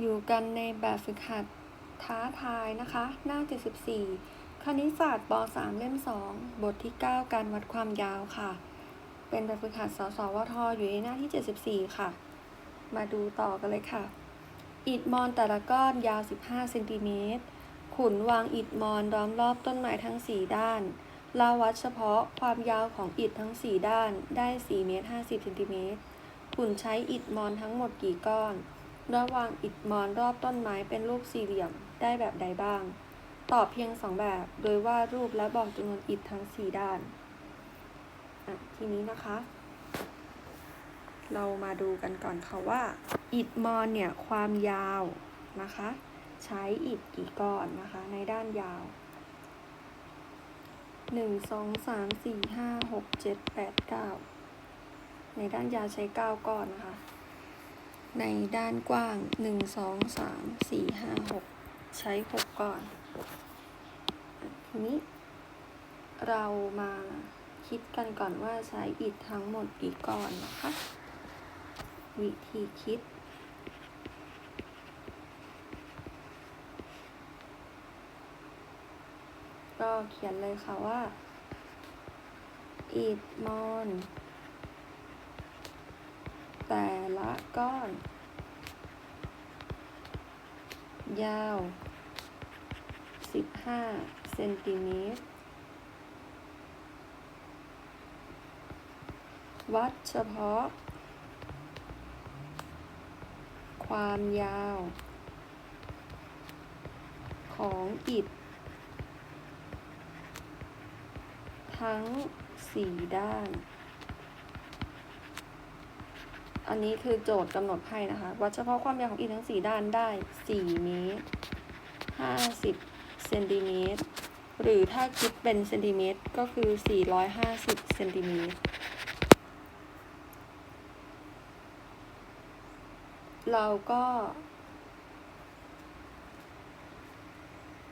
อยู่กันในแบบฝึกหัดท้าทายนะคะ หน้า 74 คณิตศาสตร์ป .3 เล่ม 2 บทที่ 9 การวัดความยาวค่ะ เป็นแบบฝึกหัดสสวทอยู่ในหน้าที่ 74 ค่ะ มาดูต่อกันเลยค่ะ อิฐมอนแต่ละก้อนยาว 15 เซนติเมตร ขุนวางอิฐมอนล้อมรอบต้นไม้ทั้ง 4 ด้านเราวัดเฉพาะความยาวของอิฐทั้ง 4 ด้านได้4เมตร50เซนติเมตรขุนใช้อิฐมอนทั้งหมดกี่ก้อน ระวางอิฐมอนรอบต้นไม้เป็นรูปสี่เหลี่ยมได้แบบใดบ้าง ตอบเพียงสองแบบ โดยวาดรูปและบอกจำนวนอิฐทั้งสี่ด้าน ทีนี้นะคะ เรามาดูกันก่อนค่ะว่า อิฐมอนเนี่ยความยาวนะคะ ใช้อิฐกี่ก้อนนะคะ ในด้านยาวหนึ่งสองสามสี่ห้าหกเจ็ดแปดเก้าในด้านยาวใช้เก้าก้อนนะคะ ในด้านกว้างหนึ่งสองสามสี่ห้าหกใช้หกก้อน ทีนี้ เรามาคิดกันก่อนว่าใช้อิฐทั้งหมดกี่ก้อนนะคะ วิธีคิด ก็เขียนเลยค่ะว่าอิฐมอน แต่ละ ก้อน ยาว 15 เซนติเมตร วัดเฉพาะ ความยาว ของอิฐ ทั้งสี่ด้าน อันนี้คือโจทย์กำหนดให้นะคะ วัดเฉพาะความยาวของอิฐทั้งสี่ด้านได้ 4 เมตร 50 เซนติเมตร หรือถ้าคิดเป็นเซนติเมตรก็คือ 450 เซนติเมตร เราก็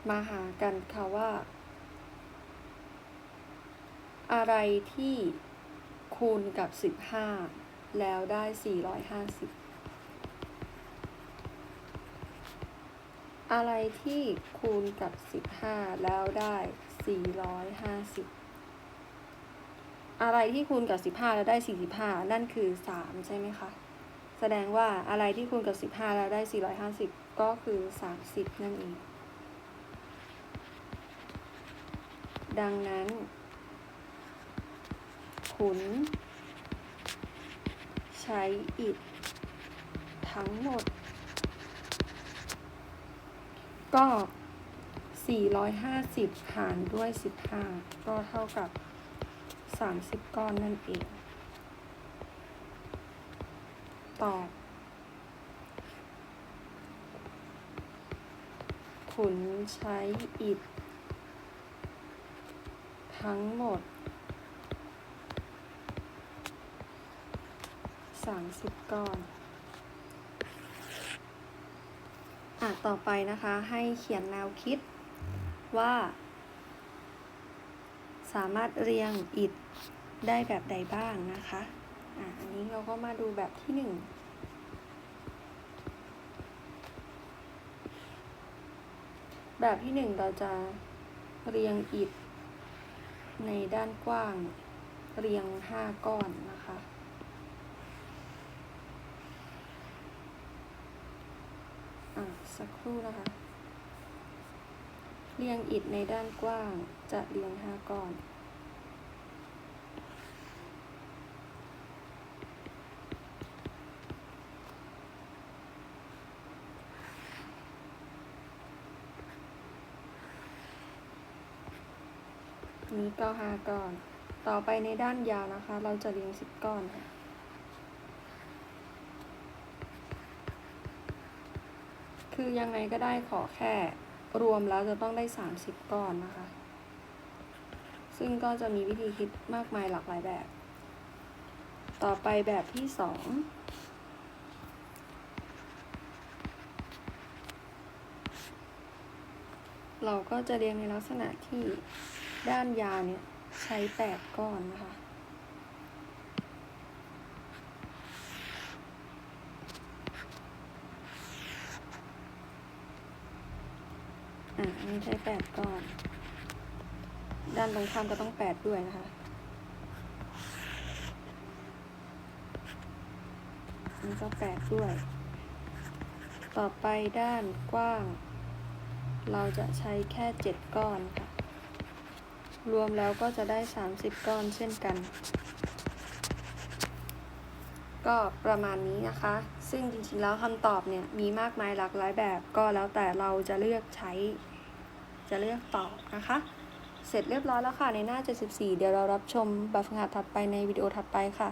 มาหากันค่ะว่า อะไรที่คูณกับ 15 แล้วได้ 450 อะไรที่คูณกับ 15 แล้วได้ 450 อะไรที่คูณกับ 15 แล้วได้ 45 นั่นคือ 3 ใช่ไหมคะ แสดงว่าอะไรที่คูณกับ 15 แล้วได้ 450 ก็คือ 30 นั่นเอง ดังนั้น ขุน ใช้อิฐทั้งหมด ก็ 450 หารด้วย 15 ก็เท่ากับ 30 ก้อนนั่นเอง ตอบขุนใช้อิฐ ทั้งหมด 30ก้อน อะ ต่อไปนะคะ ให้เขียนแนวคิดว่า สามารถเรียงอิฐได้แบบใดบ้างนะคะ อะ อันนี้เราก็มาดูแบบที่หนึ่งแบบที่หนึ่งเราจะเรียงอิฐในด้านกว้าง เรียงห้าก้อนนะคะ อะสักครู่นะคะ เรียงอิฐในด้านกว้างจะเรียงห้าก้อนนี้ก็ห้าก้อน ต่อไปในด้านยาวนะคะ เราจะเรียงสิบก้อนค่ะ คือยังไงก็ได้ขอแค่รวมแล้วจะต้องได้สามสิบก้อนนะคะ ซึ่งก็จะมีวิธีคิดมากมายหลากหลายแบบ ต่อไปแบบที่สองเราก็จะเรียงในลักษณะที่ด้านยาวเนี่ยใช้แปดก้อนนะคะ อ อะอันนี้ใช้แปดก้อน ด้านตรงข้ามก็ต้องแปดด้วยนะคะอันนี้ก็แปดด้วย ต่อไปด้านกว้าง เราจะใช้แค่เจ็ดก้อนค่ะ รวมแล้วก็จะได้สามสิบก้อนเช่นกันก็ประมาณนี้นะคะ ซึ่งจริงๆ แล้วคำตอบเนี่ยมีมากมายหลากหลายแบบก็แล้วแต่เราจะเลือกใช้ จะเลือกตอบนะคะ เสร็จเรียบร้อยแล้วค่ะในหน้า 74 เดี๋ยวเรารับชมแบบฝึกหัดถัดไปในวิดีโอถัดไปค่ะ